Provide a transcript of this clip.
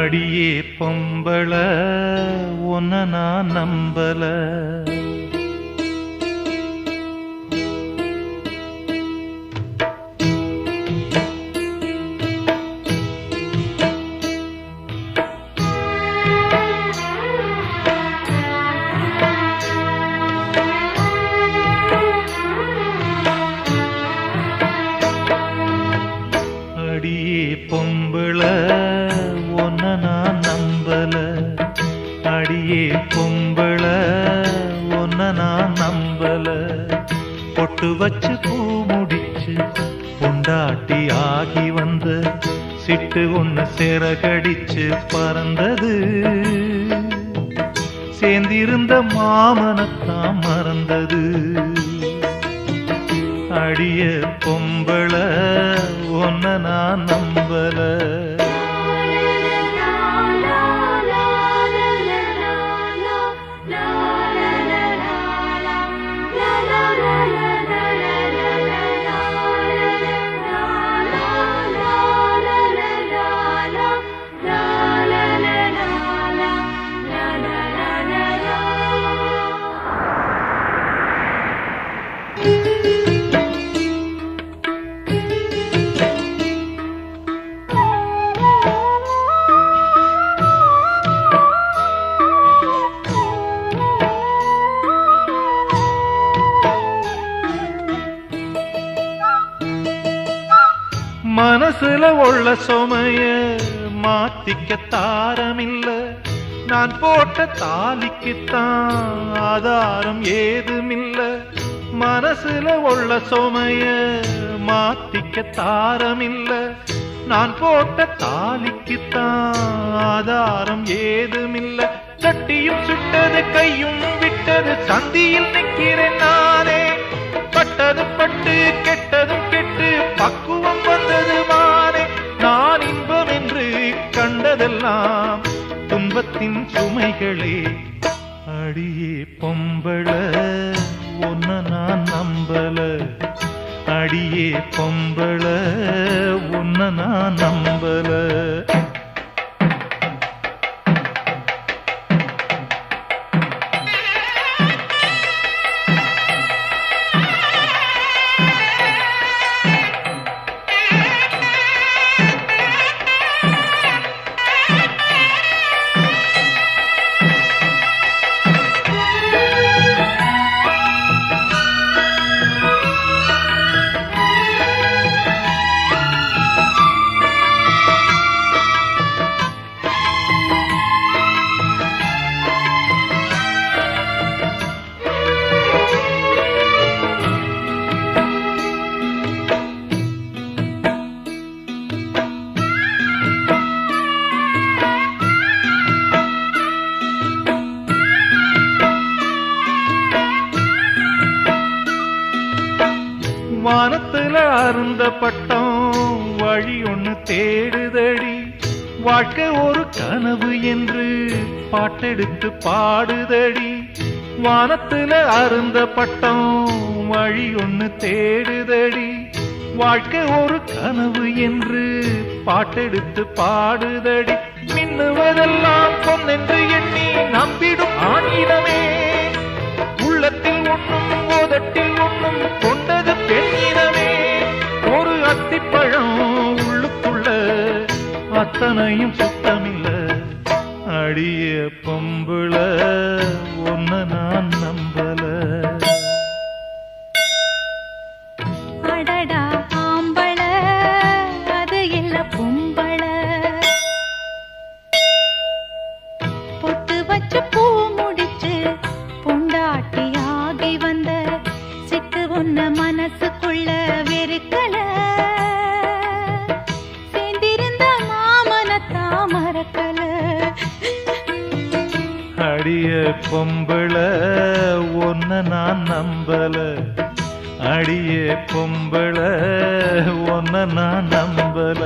அடியே பொம்பள ஒன்ன நான் நம்பல. அடியே பொம்பள ஒன்ன நான் நம்பல. பொட்டு வச்சு பூ முடிச்சு பொண்டாட்டி ஆகி வந்த சிட்டு ஒண்ணு சிறகடிச்சு பறந்தது. சேர்ந்திருந்த மாமனத்தான் மறந்தது. அடிய பொம்பள ஒன்ன நான் நம்பல. மனசுல உள்ள சுமைய மாத்திக்க தாரமில்ல. நான் போட்ட தாலிக்குத்தான் ஆதாரம் ஏதுமில்ல. மனசுல உள்ள சுமைய மாத்திக்க தாரமில்ல. நான் போட்ட தாலிக்குத்தான் ஆதாரம் ஏதுமில்ல. சட்டியும் சுட்டது கையும் விட்டது சந்தியில் நிற்கிறேன் நானே. பட்டது பட்டு கெட்டதும் கெட்டு துன்பத்தின் சுமைகளே. அடியே பொம்பள ஒன்ன நான் நம்பல. அடியே பொம்பள ஒன்ன நான் நம்பல. வானத்துல அருந்த பட்டம் வழி ஒண்ணு தேடுதடி. வாழ்க்கை ஒரு கனவு என்று பாட்டெடுத்து பாடுதடி. வானத்துல அருந்த பட்டம் வழி ஒண்ணு தேடுதடி. வாழ்க்கை ஒரு கனவு என்று பாட்டெடுத்து பாடுதடி. மின்னுவதெல்லாம் பொன்னென்று எண்ணி நம்பிடும் ஆணினமே. அத்தனையும் சுத்தமில்ல. அடிய பொம்புள ஒன்ன நான் நம்பல. அடடா. அடிய பொம்பள ஒன்ன நான் நம்பல. அடிய பொம்பள ஒன்ன நான் நம்பல.